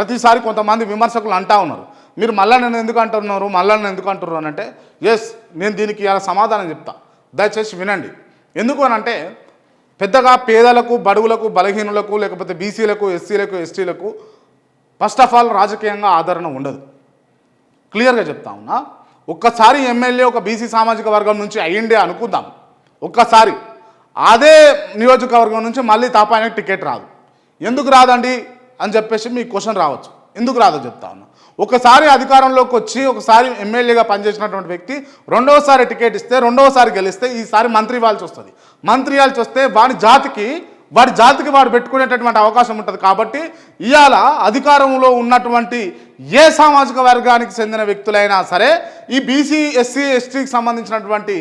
ప్రతిసారి కొంతమంది విమర్శకులు అంటా ఉన్నారు. మీరు మళ్ళా నన్ను ఎందుకు అంటున్నారు? మళ్ళా నన్ను ఎందుకు అంటున్నారు అంటే ఎస్ నేను దీనికి ఇలా సమాధానం చెప్తా. దయచేసి వినండి. ఎందుకు అని అంటే పెద్దగా పేదలకు బడుగులకు బలహీనులకు లేకపోతే బీసీలకు ఎస్సీలకు ఎస్టీలకు ఫస్ట్ ఆఫ్ ఆల్ రాజకీయంగా ఆదరణ ఉండదు. క్లియర్గా చెప్తా ఉన్నా ఒక్కసారి ఎమ్మెల్యే ఒక బీసీ సామాజిక వర్గం నుంచి అయ్యిండే అనుకుందాం. ఒక్కసారి. అదే నియోజకవర్గం నుంచి మళ్ళీ తాపానికి టికెట్ రాదు. ఎందుకు రాదండి? అని చెప్పేసి మీ క్వశ్చన్ రావచ్చు. ఎందుకు రాదో చెప్తా ఉన్నా. ఒకసారి అధికారంలోకి వచ్చి ఒకసారి ఎమ్మెల్యేగా పనిచేసినటువంటి వ్యక్తి రెండవసారి టికెట్ ఇస్తే రెండవసారి గెలిస్తే ఈసారి మంత్రి ఇవ్వాల్సి వస్తుంది. మంత్రి ఇవ్వాల్సి వస్తే వాడి జాతికి వాడి జాతికి వాడు పెట్టుకునేటటువంటి అవకాశం ఉంటుంది కాబట్టి ఇవాళ అధికారంలో ఉన్నటువంటి ఏ సామాజిక వర్గానికి చెందిన వ్యక్తులైనా సరే ఈ బీసీ ఎస్సీ ఎస్టీకి సంబంధించినటువంటి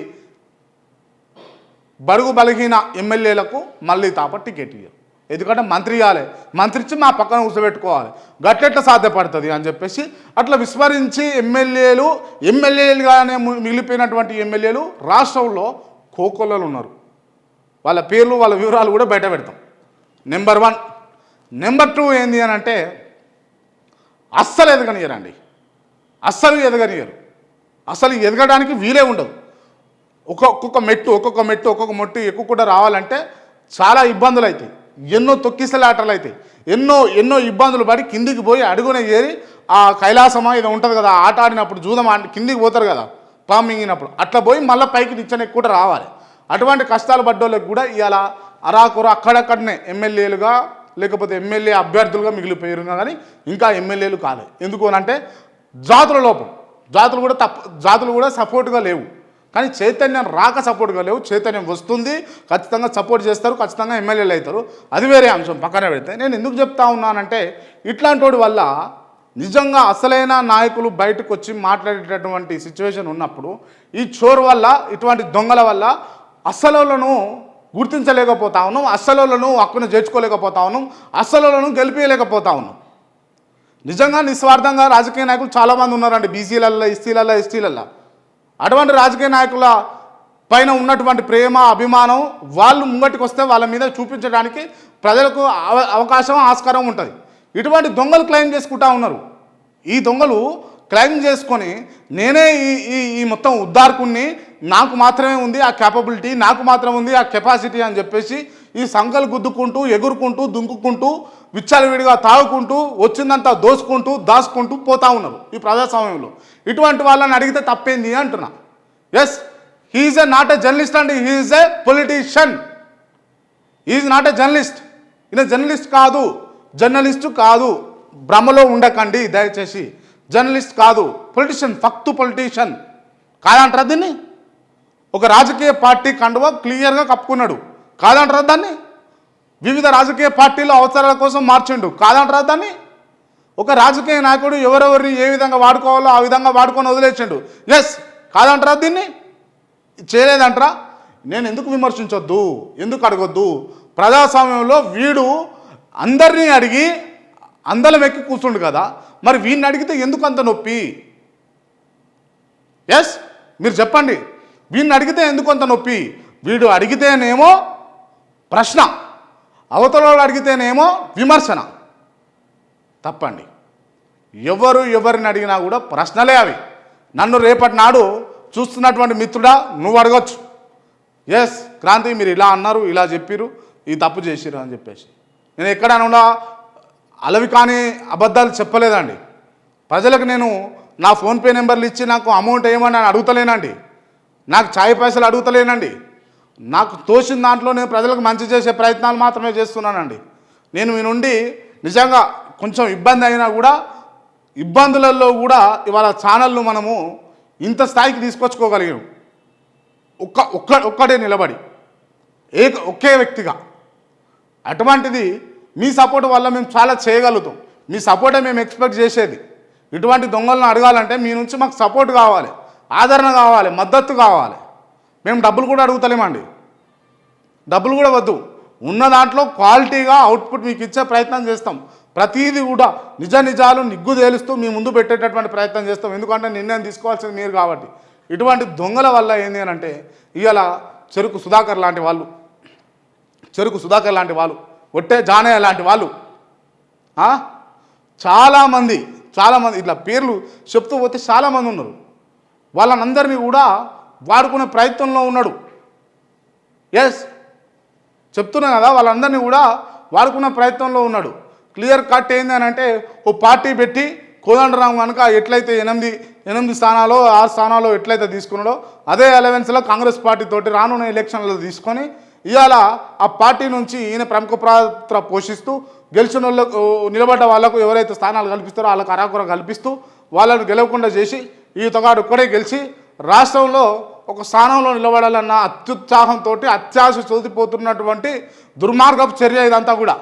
బడుగు బలహీన ఎమ్మెల్యేలకు మళ్ళీ తాప టికెట్ ఇవ్వరు ఎందుకంటే మంత్రి ఇవ్వాలి. మంత్రి ఇచ్చి మా పక్కన కూర్చోబెట్టుకోవాలి. గట్లెట్లా సాధ్యపడుతుంది అని చెప్పేసి అట్లా విస్మరించి ఎమ్మెల్యేలు ఎమ్మెల్యేలుగానే మిగిలిపోయినటువంటి ఎమ్మెల్యేలు రాష్ట్రంలో కోకొల్లలు ఉన్నారు. వాళ్ళ పేర్లు వాళ్ళ వివరాలు కూడా బయట పెడతాం. నెంబర్ వన్ నెంబర్ టూ ఏంది అని అంటే అస్సలు ఎదగనియరండి. అస్సలు ఎదగనియరు. అసలు ఎదగడానికి వీలే ఉండదు. ఒక్కొక్క ఒక్కొక్క మెట్టు ఒక్కొక్క మెట్టు ఒక్కొక్క మెట్టు ఎక్కువకుండా రావాలంటే చాలా ఇబ్బందులు అవుతాయి ఎన్నో తొక్కిసలాటలు అవుతాయి ఎన్నో ఎన్నో ఇబ్బందులు పడి కిందికి పోయి అడుగునే చేరి ఆ కైలాసమా ఇది ఉంటుంది కదా ఆట ఆడినప్పుడు జూదం కిందికి పోతారు కదా పాము మింగినప్పుడు అట్లా పోయి మళ్ళీ పైకి నిచ్చనే కూడా రావాలి. అటువంటి కష్టాలు పడ్డోళ్ళకి కూడా ఇవాళ అరాకుర అక్కడక్కడనే ఎమ్మెల్యేలుగా లేకపోతే ఎమ్మెల్యే అభ్యర్థులుగా మిగిలిపోయారు కానీ ఇంకా ఎమ్మెల్యేలు కాలేదు ఎందుకు అని అంటే జాతుల లోపం. జాతులు కూడా తప్పు జాతులు కూడా సపోర్ట్గా లేవు. కానీ చైతన్యం రాక సపోర్ట్గా లేవు చైతన్యం వస్తుంది ఖచ్చితంగా సపోర్ట్ చేస్తారు ఖచ్చితంగా ఎమ్మెల్యేలు అవుతారు. అది వేరే అంశం పక్కన పెడితే. నేను ఎందుకు చెప్తా ఉన్నానంటే ఇట్లాంటి వల్ల నిజంగా అసలైన నాయకులు బయటకు వచ్చి మాట్లాడేటటువంటి సిచ్యువేషన్ ఉన్నప్పుడు ఈ చోరు వల్ల ఇటువంటి దొంగల వల్ల అసలులను గుర్తించలేకపోతా ఉన్నాం అసలులను హక్కును చేర్చుకోలేకపోతా ఉన్నాం అసలులను గెలిపించలేకపోతా ఉన్నాం. నిజంగా నిస్వార్థంగా రాజకీయ నాయకులు చాలామంది ఉన్నారండి బీసీలల్లో ఎస్సీలలో ఎస్టీలల్లో. అటువంటి రాజకీయ నాయకుల పైన ఉన్నటువంటి ప్రేమ అభిమానం వాళ్ళు ముంగటికి వస్తే వాళ్ళ మీద చూపించడానికి ప్రజలకు అవ అవకాశం ఆస్కారం ఉంటుంది. ఇటువంటి దొంగలు క్లెయిమ్ చేసుకుంటా ఉన్నారు. ఈ దొంగలు క్లెయిమ్ చేసుకొని నేనే ఈ ఈ ఈ మొత్తం ఉద్దారకుణ్ణి నాకు మాత్రమే ఉంది ఆ క్యాపబిలిటీ నాకు మాత్రమే ఉంది ఆ కెపాసిటీ అని చెప్పేసి ఈ సంకలు గుద్దుకుంటూ ఎగురుకుంటూ దుంకుకుంటూ విచ్చలవిడిగా తాగుకుంటూ వచ్చిందంతా దోసుకుంటూ దాచుకుంటూ పోతా ఉన్నారు ఈ ప్రజాస్వామ్యంలో. ఇటువంటి వాళ్ళని అడిగితే తప్పేంది అంటున్నా. Yes he's a not a journalist and he's a politician is not a journalist ఈయన జర్నలిస్ట్ కాదు. జర్నలిస్ట్ కాదు. భ్రమలో ఉండకండి దయచేసి. జర్నలిస్ట్ కాదు. పొలిటీషియన్ ఫక్తు పొలిటీషియన్ కాదంటారా దీన్ని? ఒక రాజకీయ పార్టీ కండువ క్లియర్గా కప్పుకున్నాడు. కాదంటారా దాన్ని? వివిధ రాజకీయ పార్టీల అవసరాల కోసం మార్చిండు. కాదంటారా దాన్ని? ఒక రాజకీయ నాయకుడు ఎవరెవరిని ఏ విధంగా వాడుకోవాలో ఆ విధంగా వాడుకొని వదిలేసిండు. ఎస్ కాదంటారా దీన్ని? చేయలేదంటారా? నేను ఎందుకు విమర్శించొద్దు? ఎందుకు అడగొద్దు? ప్రజాస్వామ్యంలో వీడు అందరినీ అడిగి అందలం ఎక్కి కూర్చుండు కదా. మరి వీడిని అడిగితే ఎందుకు అంత నొప్పి? ఎస్ మీరు చెప్పండి. వీడిని అడిగితే ఎందుకు అంత నొప్పి? వీడు అడిగితేనేమో ప్రశ్న. అవతల అడిగితేనేమో విమర్శన. తప్పండి. ఎవరు ఎవరిని అడిగినా కూడా ప్రశ్నలే అవి. నన్ను రేపటి నాడు చూస్తున్నటువంటి మిత్రుడా నువ్వు అడగొచ్చు. ఎస్ క్రాంతి మీరు ఇలా అన్నారు ఇలా చెప్పిరు ఈ తప్పు చేసిరు అని చెప్పేసి. నేను ఎక్కడైనా అలవి కాని అబద్ధాలు చెప్పలేదండి. ప్రజలకు నేను నా ఫోన్పే నెంబర్లు ఇచ్చి నాకు అమౌంట్ ఏమని అని అడుగుతలేనండి. నాకు ఛాయ్ పైసలు అడుగుతలేనండి. నాకు తోచిన దాంట్లో నేను ప్రజలకు మంచి చేసే ప్రయత్నాలు మాత్రమే చేస్తున్నానండి. నేను మీ నుండి నిజంగా కొంచెం ఇబ్బంది అయినా కూడా ఇబ్బందులలో కూడా ఇవాళ ఛానల్ను మనము ఇంత స్థాయికి తీసుకొచ్చుకోగలిగాం. ఒక్క ఒక్క ఒక్కడే నిలబడి ఏక ఒకే వ్యక్తిగా. అటువంటిది మీ సపోర్ట్ వల్ల మేము చాలా చేయగలుగుతాం. మీ సపోర్టే మేము ఎక్స్పెక్ట్ చేసేది. ఇటువంటి దొంగలను అడగాలంటే మీ నుంచి మాకు సపోర్ట్ కావాలి ఆదరణ కావాలి మద్దతు కావాలి. మేము డబ్బులు కూడా అడుగుతలేమండి. డబ్బులు కూడా వద్దు. ఉన్న దాంట్లో క్వాలిటీగా అవుట్పుట్ మీకు ఇచ్చే ప్రయత్నం చేస్తాం. ప్రతిదీ కూడా నిజ నిజాలు నిగ్గు తేలుస్తూ మీ ముందు పెట్టేటటువంటి ప్రయత్నం చేస్తాం. ఎందుకంటే నిర్ణయం తీసుకోవాల్సింది మీరు కాబట్టి. ఇటువంటి దొంగల వల్ల ఏంది అని అంటే ఇవాళ చెరుకు సుధాకర్ లాంటి వాళ్ళు చెరుకు సుధాకర్ లాంటి వాళ్ళు ఒట్టే జానయ్య లాంటి వాళ్ళు చాలామంది చాలామంది ఇట్లా పేర్లు చెప్తూ పోతే చాలామంది ఉన్నారు. వాళ్ళనందరినీ కూడా వాడుకునే ప్రయత్నంలో ఉన్నాడు. ఎస్ చెప్తున్నా కదా వాళ్ళందరినీ కూడా వాడుకునే ప్రయత్నంలో ఉన్నాడు. క్లియర్ కట్ ఏంది అని అంటే ఓ పార్టీ పెట్టి కోదండరాం కనుక ఎట్లయితే ఎనిమిది ఎనిమిది స్థానాలు ఆరు స్థానాలు ఎట్లయితే తీసుకున్నాడో అదే అలవెన్స్లో కాంగ్రెస్ పార్టీతోటి రానున్న ఎలక్షన్లో తీసుకొని ఇవాళ ఆ పార్టీ నుంచి ఈయన ప్రముఖ పాత్ర పోషిస్తూ గెలిచిన వాళ్ళకు నిలబడ్డ వాళ్ళకు ఎవరైతే స్థానాలు కల్పిస్తారో వాళ్ళకు అరాకుర కల్పిస్తూ వాళ్ళను గెలవకుండా చేసి ఈ తొగాడు ఒక్కడే గెలిచి రాష్ట్రంలో ఒక స్థానంలో నిలబడాలన్న అత్యుత్సాహంతో అత్యాశ చోదిపోతున్నటువంటి దుర్మార్గపు చర్య ఇదంతా కూడా.